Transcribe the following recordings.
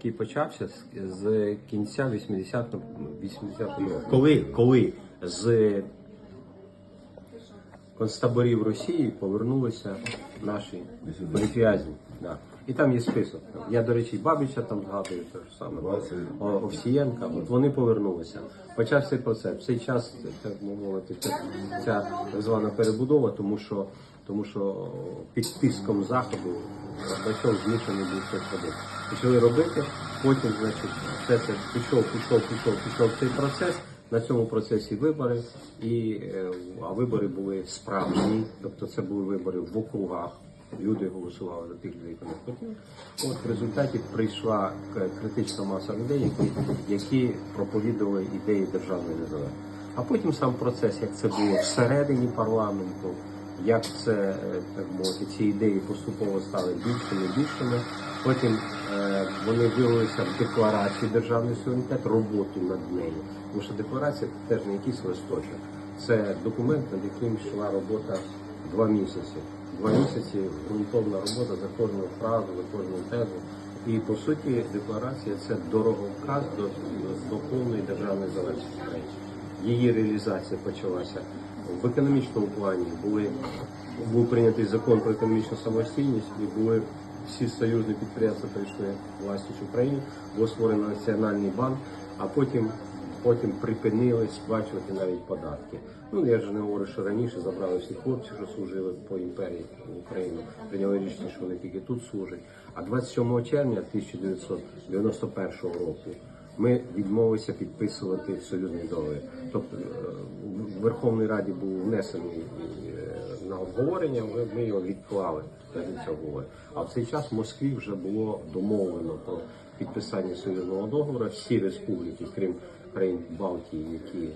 який почався з, з кінця 80-х 80 років. Коли, коли з концтаборів Росії повернулися наші політв'язні. Да. І там є список. Я, до речі, і Бабича там згадую те ж саме. О- Овсієнка. От вони повернулися. Почався процес. В цей час, так би мовити, ця, ця так звана перебудова, тому що, тому що під тиском заходу Горбачов змушений був щось робити. Почали робити, потім, значить, все це пішов, пішов, пішов, пішов цей процес. На цьому процесі вибори, і, е, а вибори були справжні, тобто це були вибори в округах. Люди голосували за тих людей, кого не хотіли. От в результаті прийшла критична маса людей, які, які проповідували ідеї державної незалежності. А потім сам процес, як це було всередині парламенту, як це е, так мовити, ці ідеї поступово стали більшими, більшими. Потім е, вони вилилися в декларацію державний суверенітет, роботу над нею. Тому що декларація це теж не якийсь листочок. Це документ, над яким йшла робота два місяці. Два місяці ґрунтовна робота за кожну фразу, за кожну тезу. І по суті, декларація це дороговказ до, до повної державної залежності Її реалізація почалася в економічному плані. Були був прийнятий закон про економічну самостійність і були всі союзні підприємства прийшли власність України, було створено національний банк, а потім потім припинили сплачувати навіть податки. Ну я ж не говорю, що раніше забрали всіх хлопців, що служили по імперії в Україну, прийняли рішення, що вони тільки тут служать. А 27 червня 1991 року ми відмовилися підписувати союзний договір. Тобто е, в Верховній Раді був внесений е, на обговорення, ми, його відклали цього. А в цей час в Москві вже було домовлено про підписання союзного договору. Всі республіки, крім країн Балтії, які,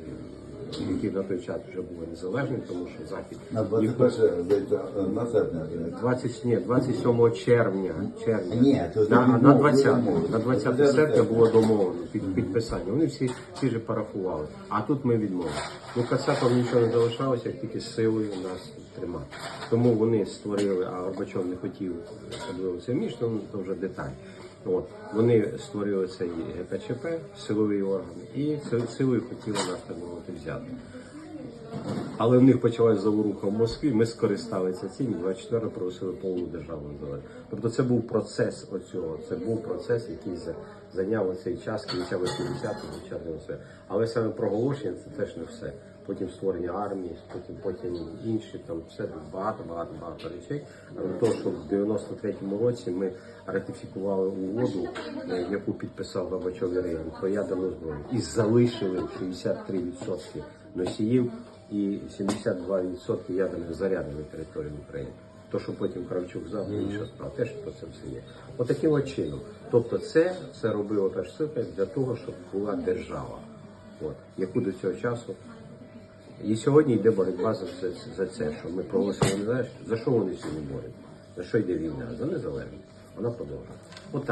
які на той час вже були незалежні, тому що захід На 21 на серпня. 20, ні, 27 червня, червня. Ні, то на, на 20, на 20 Це серпня було домовлено під підписання. Вони всі, всі же парафували. А тут ми відмовили. Ну Кацапов нічого не залишалося, як тільки силою нас тримати. Тому вони створили, а Горбачов не хотів особливо це вміж, то то вже деталь. От вони створили цей ГКЧП, силовий орган, і силою хотіли нас так взяти. Але в них почалась заворуха в Москві. Ми скористалися цим. і 24 проголосили повну державну незалежність. Тобто це був процес оцього. Це був процес, який зайняв цей час кінця 80-х, початку все. Але саме проголошення це теж не все. Потім створення армії, потім потім інші там все багато, багато, багато речей. Але того, що в 93-му році ми ратифікували угоду, е, яку підписав Горбачов і Рейган про ядерну зброю, і залишили 63% носіїв і 72% ядерних зарядів на території України. То, що потім Кравчук взяв, інша справа, теж про це все є. Отаким от чином. Тобто це, це робило перш за все для того, щоб була держава, от, яку до цього часу. І сьогодні йде боротьба за це, за це, що ми проголосили незалежність. За що вони сьогодні борються? За що йде війна? За незалежність. Вона продовжує. Отак.